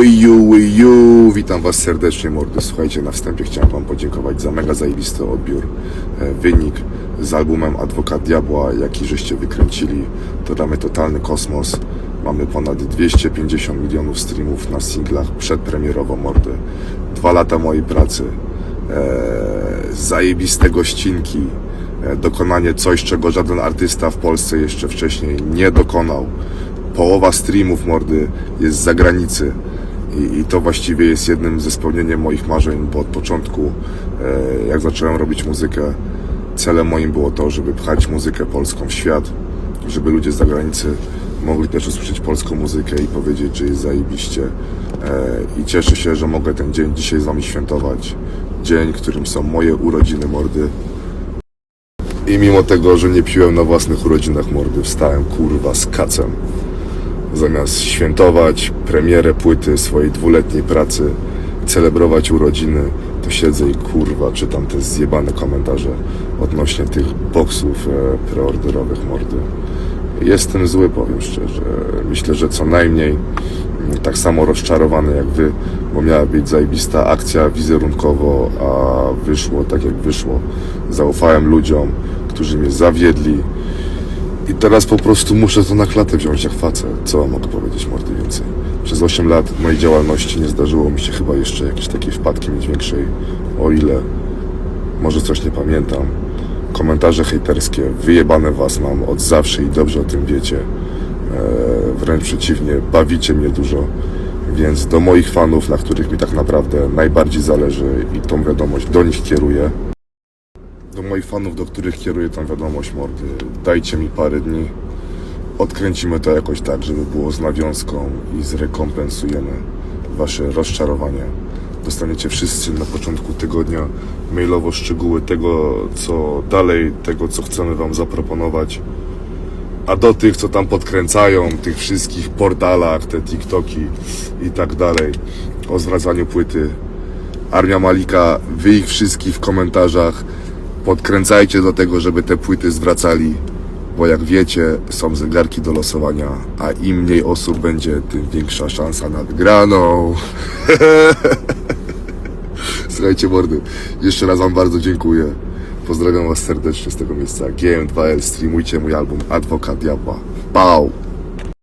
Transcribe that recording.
Wii U, Wii U, witam was serdecznie mordy. Słuchajcie, na wstępie chciałem wam podziękować za mega zajebisty odbiór, e, wynik z albumem Adwokat Diabła, jaki żeście wykręcili. To dla totalny kosmos. Mamy ponad 250 milionów streamów na singlach przedpremierowo mordy. Dwa lata mojej pracy, e, zajebiste gościnki, e, dokonanie coś, czego żaden artysta w Polsce jeszcze wcześniej nie dokonał. Połowa streamów mordy jest z zagranicy i, i to właściwie jest jednym ze spełnieniem moich marzeń, bo od początku, e, jak zacząłem robić muzykę, celem moim było to, żeby pchać muzykę polską w świat, żeby ludzie z zagranicy mogli też usłyszeć polską muzykę i powiedzieć, że jest zajebiście. E, I cieszę się, że mogę ten dzień dzisiaj z Wami świętować. Dzień, którym są moje urodziny mordy. I mimo tego, że nie piłem na własnych urodzinach mordy, wstałem kurwa z kacem. Zamiast świętować premierę płyty swojej dwuletniej pracy, celebrować urodziny, to siedzę i kurwa czytam te zjebane komentarze odnośnie tych boksów e, preorderowych mordy. Jestem zły, powiem szczerze. Myślę, że co najmniej mm, tak samo rozczarowany jak wy, bo miała być zajebista akcja wizerunkowo, a wyszło tak jak wyszło. Zaufałem ludziom, którzy mnie zawiedli i teraz po prostu muszę to na klatę wziąć jak facet. Co mogę powiedzieć mordy więcej? Przez 8 lat mojej działalności nie zdarzyło mi się chyba jeszcze jakieś takiej wpadki mieć większej, o ile może coś nie pamiętam. Komentarze hejterskie, wyjebane was mam od zawsze i dobrze o tym wiecie. Eee, wręcz przeciwnie, bawicie mnie dużo. Więc do moich fanów, na których mi tak naprawdę najbardziej zależy i tą wiadomość do nich kieruję. Moich fanów, do których kieruję tą wiadomość mordy, dajcie mi parę dni. Odkręcimy to jakoś tak, żeby było z nawiązką i zrekompensujemy wasze rozczarowanie. Dostaniecie wszyscy na początku tygodnia mailowo szczegóły tego, co dalej, tego, co chcemy wam zaproponować. A do tych, co tam podkręcają, tych wszystkich portalach, te TikToki i tak dalej, o zwracaniu płyty, Armia Malika, wy ich wszystkich w komentarzach podkręcajcie do tego, żeby te płyty zwracali, bo jak wiecie, są zegarki do losowania, a im mniej osób będzie, tym większa szansa na wygraną. Słuchajcie mordy, jeszcze raz wam bardzo dziękuję. Pozdrawiam was serdecznie z tego miejsca. GM2L, streamujcie mój album Adwokat Diabła. Pał!